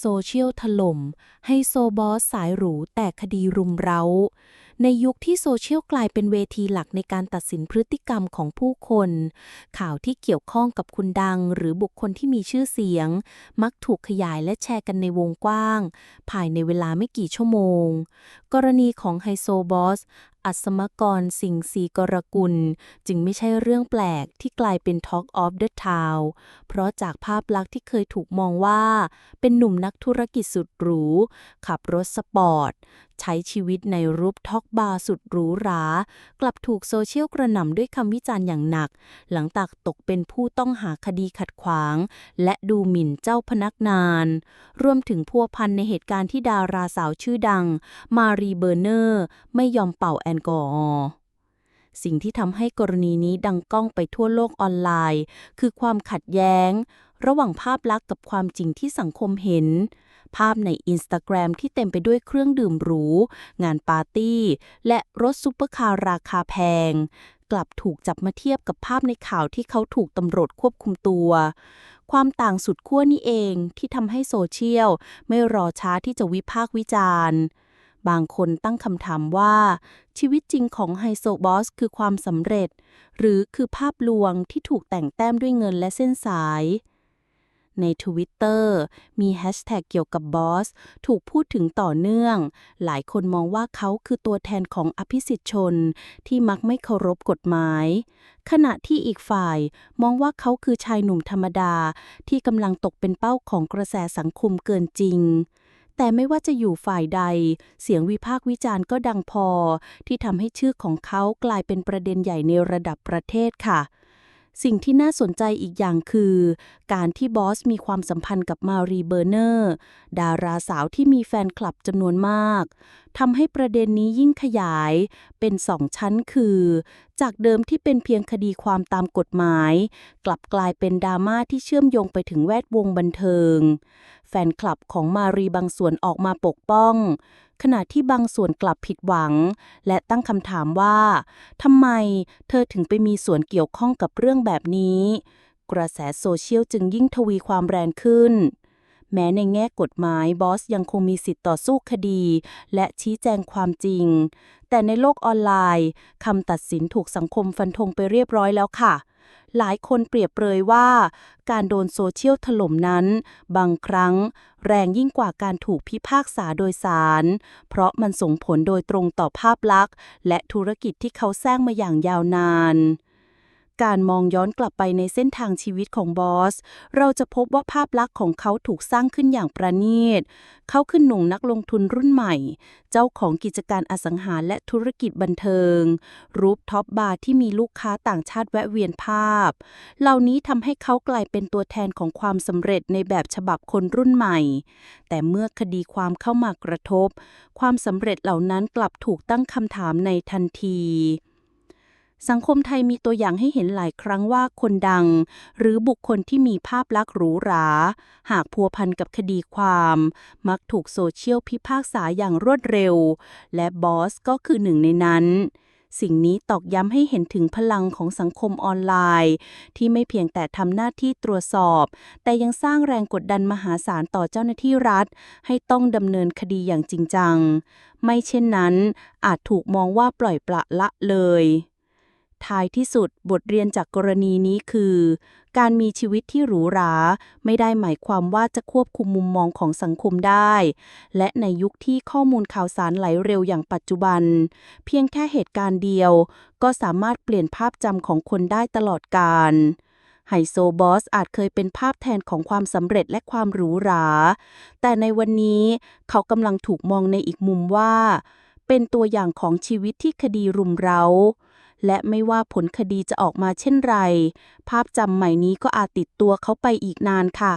โซเชียลถล่มไฮโซบอสสายหรูแต่คดีรุมเร้า ในยุคที่โซเชียลกลายเป็นเวทีหลักในการตัดสินพฤติกรรมของผู้คน ข่าวที่เกี่ยวข้องกับคุณดังหรือบุคคลที่มีชื่อเสียง มักถูกขยายและแชร์กันในวงกว้าง ภายในเวลาไม่กี่ชั่วโมง กรณีของไฮโซบอส อัศมกรสิงห์ศรีกรกุล จึงไม่ใช่เรื่องแปลกที่กลายเป็น Talk of the Town เพราะจากภาพลักษณ์ที่เคยถูกมองว่า เป็นหนุ่มนักธุรกิจสุดหรู ขับรถสปอร์ต ใช้ชีวิตในรูปท็อกบาร์สุดหรูหรา กลับถูกโซเชียลกระหน่ำด้วยคำวิจารณ์อย่างหนัก หลังจากตกเป็นผู้ต้องหาคดีขัดขวาง และดูหมิ่นเจ้าพนักงาน รวมถึงพัวพันในเหตุการณ์ที่ดาราสาวชื่อดัง มารีเบอร์เนอร์ ไม่ยอมเป่าแอลกอฮอล์สิ่งที่ทำให้กรณีนี้ดังก้องไปทั่วโลกออนไลน์ คือความขัดแย้ง ระหว่างภาพลักษณ์กับความจริงที่สังคมเห็น ภาพในอินสตาแกรมที่เต็มไปด้วยเครื่องดื่มหรู งานปาร์ตี้ และรถซุปเปอร์คาร์ราคาแพง กลับถูกจับมาเทียบกับภาพในข่าวที่เขาถูกตำรวจควบคุมตัว ความต่างสุดขั้วนี่เองที่ทำให้โซเชียล ไม่รอช้าที่จะวิพากษ์วิจารณ์บางคนตั้งคำถามว่า ชีวิตจริงของไฮโซบอสคือความสำเร็จ หรือคือภาพลวงที่ถูกแต่งแต้มด้วยเงินและเส้นสาย ใน Twitter มีแฮชแท็กเกี่ยวกับบอส ถูกพูดถึงต่อเนื่อง หลายคนมองว่าเขาคือตัวแทนของอภิสิทธิชน ที่มักไม่เคารพกฎหมาย ขณะที่อีกฝ่ายมองว่าเขาคือชายหนุ่มธรรมดา ที่กำลังตกเป็นเป้าของกระแสสังคมเกินจริงแต่ไม่ว่าจะอยู่ฝ่ายใด เสียงวิพากษ์วิจารณ์ก็ดังพอ ที่ทำให้ชื่อของเขากลายเป็นประเด็นใหญ่ในระดับประเทศค่ะ สิ่งที่น่าสนใจอีกอย่างคือ การที่บอสมีความสัมพันธ์กับมารีเบอร์เนอร์ ดาราสาวที่มีแฟนคลับจำนวนมากทำให้ประเด็นนี้ยิ่งขยายเป็นสองชั้นคือ จากเดิมที่เป็นเพียงคดีความตามกฎหมาย กลับกลายเป็นดราม่าที่เชื่อมโยงไปถึงแวดวงบันเทิง แฟนคลับของมารีบางส่วนออกมาปกป้อง ขณะที่บางส่วนกลับผิดหวัง และตั้งคำถามว่าทำไมเธอถึงไปมีส่วนเกี่ยวข้องกับเรื่องแบบนี้ กระแสโซเชียลจึงยิ่งทวีความแรงขึ้น แม้ในแง่กฎหมายบอสยังคงมีสิทธิ์ต่อสู้คดี และชี้แจงความจริง แต่ในโลกออนไลน์คำตัดสินถูกสังคมฟันธงไปเรียบร้อยแล้วค่ะ หลายคนเปรียบเปรยว่า การโดนโซเชียลถล่มนั้น บางครั้ง แรงยิ่งกว่าการถูกพิพากษาโดยสารเพราะมันส่งผลโดยตรงต่อภาพลักษณ์ และธุรกิจที่เขาสร้างมาอย่างยาวนาน การมองย้อนกลับไปในเส้นทางชีวิตของบอส เราจะพบว่าภาพลักษณ์ของเขาถูกสร้างขึ้นอย่างประณีต เขาคือหนุ่มนักลงทุนรุ่นใหม่ เจ้าของกิจการอสังหาและธุรกิจบันเทิง รูปท็อปบาร์ที่มีลูกค้าต่างชาติแวะเวียนภาพ เหล่านี้ทำให้เขากลายเป็นตัวแทนของความสำเร็จในแบบฉบับคนรุ่นใหม่ แต่เมื่อคดีความเข้ามากระทบ ความสำเร็จเหล่านั้นกลับถูกตั้งคำถามในทันที สังคมไทยมีตัวอย่างให้เห็นหลายครั้งว่าคนดัง หรือบุคคลที่มีภาพลักษณ์หรูหรา หากพัวพันกับคดีความ มักถูกโซเชียลพิพากษาอย่างรวดเร็ว และบอสก็คือหนึ่งในนั้น สิ่งนี้ตอกย้ำให้เห็นถึงพลังของสังคมออนไลน์ ที่ไม่เพียงแต่ทำหน้าที่ตรวจสอบ แต่ยังสร้างแรงกดดันมหาศาลต่อเจ้าหน้าที่รัฐ ให้ต้องดำเนินคดีอย่างจริงจัง ไม่เช่นนั้น อาจถูกมองว่าปล่อยปละละเลย ท้ายที่สุดบทเรียนจากกรณีนี้คือ การมีชีวิตที่หรูหรา ไม่ได้หมายความว่าจะควบคุมมุมมองของสังคมได้ และในยุคที่ข้อมูลข่าวสารไหลเร็วอย่างปัจจุบัน เพียงแค่เหตุการณ์เดียว ก็สามารถเปลี่ยนภาพจำของคนได้ตลอดกาลไฮโซบอสอาจเคยเป็นภาพแทนของความสำเร็จและความหรูหรา แต่ในวันนี้เขากำลังถูกมองในอีกมุมว่า เป็นตัวอย่างของชีวิตที่คดีรุมเร้า และไม่ว่าผลคดีจะออกมาเช่นไร ภาพจำใหม่นี้ก็อาจติดตัวเขาไปอีกนานค่ะ